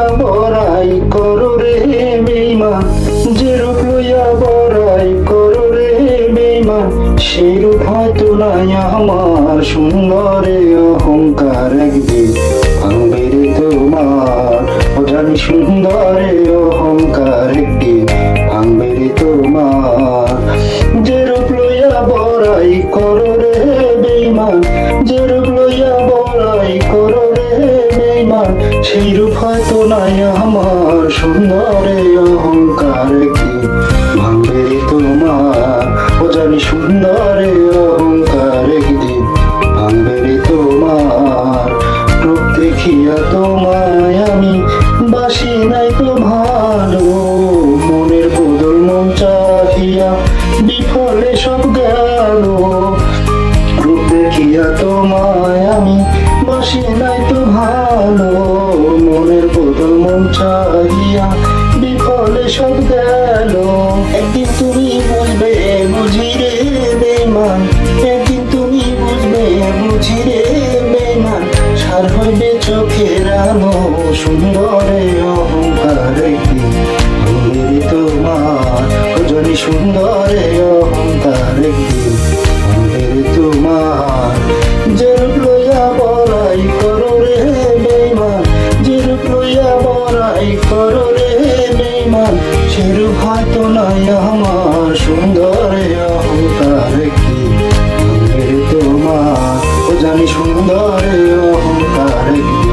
লইয়া বড়াই করো রে বেইমান যে রূপ লইয়া বড়াই করো রে বেইমান সেই রূপ হয়তো নাই আমার সুন্দরে অহংকার একদিন ভাঙবে তোমার। ও সুন্দরে অহংকার একদিন ভাঙবে তোমার। যে লইয়া বড়াই করো রে বেইমান যে লইয়া হয়তো নাই আমার, সুন্দরে অহংকার কি? ভাঙবে তোমার, ও জানি সুন্দরে অহংকার ভাঙবে তোমার, রূপ দেখিয়া তোমায় আমি বাসি নাই তো ভালো। মনের বদল মন চাহিয়া বিফলে সব গেল। রূপ দেখিয়া তোমায় আমি বাসি নাই তো ভালো। মনের বদল মন চাহিয়া বিফলে সব গেল। একদিন তুমি বুঝবে বুঝি রে বেমান একদিন তুমি বুঝবে বুঝি রে বেমান সার হইবে চোখের আলো, সুন্দরে অহংকার একদিন। ভাঙবে তোমার সুন্দরে লড়াই করো রে বেইমান সেরূপ হয়তো নাই আমার সুন্দর অহংকার কি? তোমার ও জানি সুন্দর অহংকার কি?